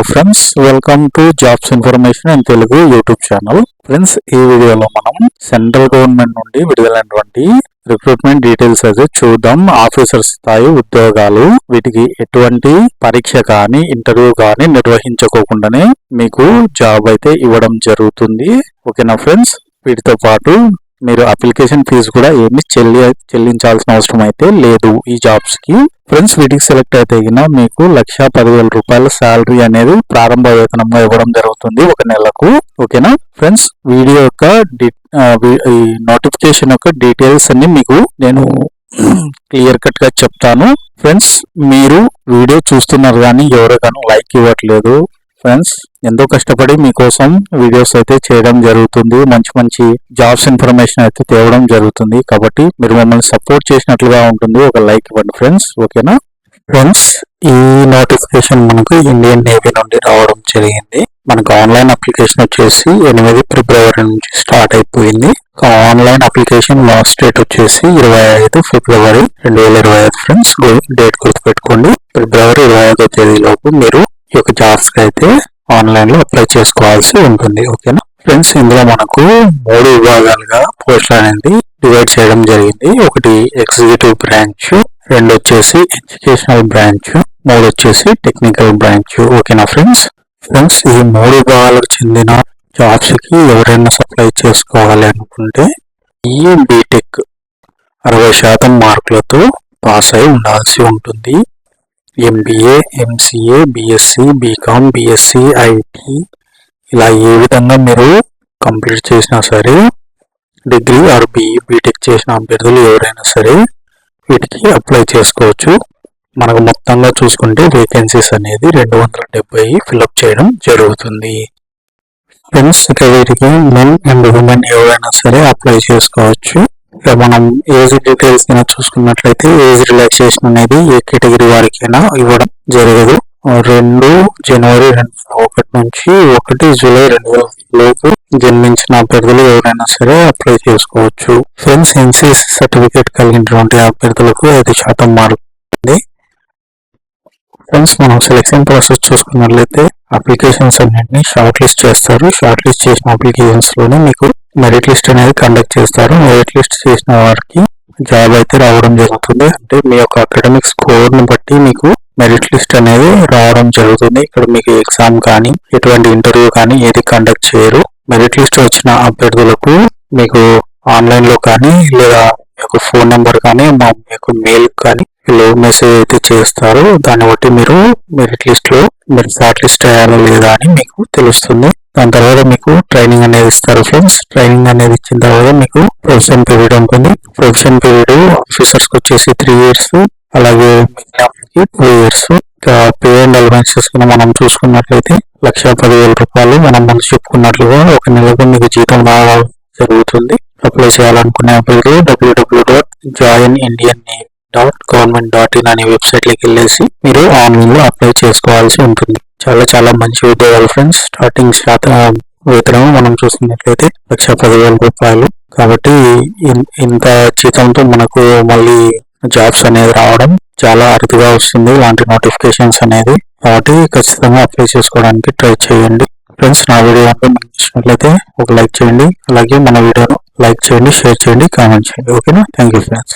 Hello friends welcome to jobs information and Telugu YouTube channel. Friends ఈ వీడియోలో మనం central government నుండి విడుదలైనటువంటి రిక్రూట్మెంట్ డీటెయిల్స్ అయితే చూద్దాం. ఆఫీసర్ స్థాయి ఉద్యోగాలు వీటికి ఎటువంటి పరీక్ష కానీ ఇంటర్వ్యూ కానీ నిర్వహించుకోకుండానే మీకు జాబ్ అయితే ఇవ్వడం జరుగుతుంది. ఓకేనా ఫ్రెండ్స్? వీటితో పాటు మీరు అప్లికేషన్ ఫీజు కూడా ఏమి చెల్లి చెల్లించాల్సిన అవసరం అయితే లేదు ఈ జాబ్స్కి. ఫ్రెండ్స్ వీటికి సెలెక్ట్ అయితే మీకు లక్ష పదివేల రూపాయల శాలరీ అనేది ప్రారంభ వేతనంగా ఇవ్వడం జరుగుతుంది ఒక నెలకు. ఓకేనా ఫ్రెండ్స్ వీడియో యొక్క ఈ నోటిఫికేషన్ యొక్క డీటెయిల్స్ అన్ని మీకు నేను క్లియర్ కట్గా చెప్తాను. ఫ్రెండ్స్ మీరు వీడియో చూస్తున్నారు కానీ ఎవరు కానీ లైక్ ఇవ్వట్లేదు. ఫ్రెండ్స్ ఎంతో కష్టపడి మీకోసం వీడియోస్ అయితే చేయడం జరుగుతుంది. మంచి మంచి జాబ్స్ ఇన్ఫర్మేషన్ అయితే తేవడం జరుగుతుంది. కాబట్టి మీరు మమ్మల్ని సపోర్ట్ చేసినట్లుగా ఉంటుంది. ఒక లైక్ ఇవ్వండి ఫ్రెండ్స్. ఓకేనా? ఫ్రెండ్స్ ఈ నోటిఫికేషన్ మనకు ఇండియన్ నేవీ నుండి రావడం జరిగింది. మనకు ఆన్లైన్ అప్లికేషన్ వచ్చేసి ఎనిమిది ఫిబ్రవరి నుంచి స్టార్ట్ అయిపోయింది. ఆన్లైన్ అప్లికేషన్ లాస్ట్ డేట్ వచ్చేసి ఇరవై ఐదు ఫిబ్రవరి రెండు వేల ఇరవై ఐదు ఫ్రెండ్స్. డేట్ గుర్తుపెట్టుకోండి. ఫిబ్రవరి ఇరవై ఐదో తేదీలోపు మీరు ఈ యొక్క జాబ్స్కి అయితే ఆన్లైన్లో అప్లై చేసుకోవాల్సి ఉంటుంది ఓకేనా? ఫ్రెండ్స్ ఇందులో మనకు మూడు విభాగాలుగా పోస్టులు అనేది డివైడ్ చేయడం జరిగింది. ఒకటి ఎగ్జిక్యూటివ్ బ్రాంచ్ రెండు వచ్చేసి ఎడ్యుకేషనల్ బ్రాంచ్ మూడు వచ్చేసి టెక్నికల్ బ్రాంచ్ ఓకేనా ఫ్రెండ్స్? ఫ్రెండ్స్ ఈ మూడు విభాగాలకు చెందిన జాబ్స్కి ఎవరైనా సప్లై చేసుకోవాలి అనుకుంటే ఈ బీటెక్ అరవై శాతం మార్కులతో పాస్ అయి ఉండాల్సి ఉంటుంది. MBA MCA BSc BCom BSc IT ఇలా ఏ విధంగా మీరు కంప్లీట్ చేసినా సరే డిగ్రీ ఆర్ బీఈ బీటెక్ చేసిన అభ్యర్థులు ఎవరైనా సరే వీటికి అప్లై చేసుకోవచ్చు. మనకు మొత్తంగా చూసుకుంటే వేకెన్సీస్ అనేది రెండు వందల డెబ్బై ఫిలప్ చేయడం జరుగుతుంది. ఫ్రెండ్స్ ఇక వీటికి మెన్ అండ్ ఉమెన్ ఎవరైనా సరే అప్లై చేసుకోవచ్చు. ఇక్కడ మనం ఏజ్ డీటెయిల్స్ కింద చూసుకున్నట్లయితే ఏజ్ రిలాక్సేషన్ అనేది ఏ కేటగిరీ వారికైనా ఇవ్వడం జరగదు. రెండు జనవరి రెండు ఒకటి నుంచి ఒకటి జూలై రెండు వేల లోపు జన్మించిన అభ్యర్థులు ఎవరైనా సరే అప్లై చేసుకోవచ్చు. ఫ్రెండ్స్ ఎన్సీఎస్ సర్టిఫికేట్ కలిగినటువంటి అభ్యర్థులకు ఐదు శాతం మారుతుంది ఫ్రెండ్స్ మనం సెలెక్షన్ ప్రాసెస్ చూసుకున్నట్లయితే అప్లికేషన్స్ అన్నింటినీ షార్ట్ లిస్ట్ చేస్తారు. షార్ట్ లిస్ట్ చేసిన అప్లికేషన్స్లోనే మీకు మెరిట్ లిస్ట్ అనేది కండక్ట్ చేస్తారు. మెరిట్ లిస్ట్ చేసిన వారికి జాబ్ అయితే రావడం జరుగుతుంది. అంటే మీ యొక్క అకాడమిక్ స్కోర్ని బట్టి మీకు మెరిట్ లిస్ట్ అనేది రావడం జరుగుతుంది. ఇక్కడ మీకు ఎగ్జామ్ కానీ ఎటువంటి ఇంటర్వ్యూ కానీ ఏది కండక్ట్ చేయరు. మెరిట్ లిస్ట్ వచ్చిన అభ్యర్థులకు మీకు ఆన్లైన్లో కానీ లేదా యొక్క ఫోన్ నెంబర్ కానీ మా యొక్క మెయిల్ కానీ వీళ్ళు మెసేజ్ అయితే చేస్తారు. దాన్ని బట్టి మీరు మెరిట్ లిస్ట్లో మీరు షార్ట్ లిస్ట్ అయ్యారా లేదా అని మీకు తెలుస్తుంది. దాని తర్వాత మీకు ట్రైనింగ్ అనేది ఇస్తారు ఫ్రెండ్స్ ట్రైనింగ్ అనేది ఇచ్చిన తర్వాత మీకు ప్రొఫెషన్ పీరియడ్ ఉంటుంది. ప్రొఫెషన్ పీరియడ్ ఆఫీసర్స్కి వచ్చేసి త్రీ ఇయర్స్ అలాగే మిగిలినకి two years pay and allowances మనం చూసుకున్నట్లయితే లక్ష పదివేల రూపాయలు మనం మనం చెప్పుకున్నట్లుగా ఒక నెలకు మీకు జీతం రావడం జరుగుతుంది. అప్లై చేయాలనుకునే అభ్యర్థులు WWW dot join Indian dot government dot in అనే వెబ్సైట్లోకి వెళ్ళేసి మీరు ఆన్లైన్లో అప్లై చేసుకోవాల్సి ఉంటుంది. చాలా చాలా మంచి ఉద్యోగాలు ఫ్రెండ్స్ స్టార్టింగ్ శాతం వేతనం మనం చూస్తున్నట్లయితే లక్ష పదివేల రూపాయలు. కాబట్టి ఇంత జీతంతో మనకు మళ్ళీ జాబ్స్ అనేది రావడం చాలా అరుదుగా వస్తుంది ఇలాంటి నోటిఫికేషన్స్ అనేది. కాబట్టి ఖచ్చితంగా అప్లై చేసుకోవడానికి ట్రై చేయండి. ఫ్రెండ్స్ నా వీడియో నచ్చినట్లయితే ఒక లైక్ చేయండి. అలాగే మన వీడియోను లైక్ చేయండి షేర్ చేయండి కామెంట్ చేయండి. ఓకేనా థ్యాంక్ యూ ఫ్రెండ్స్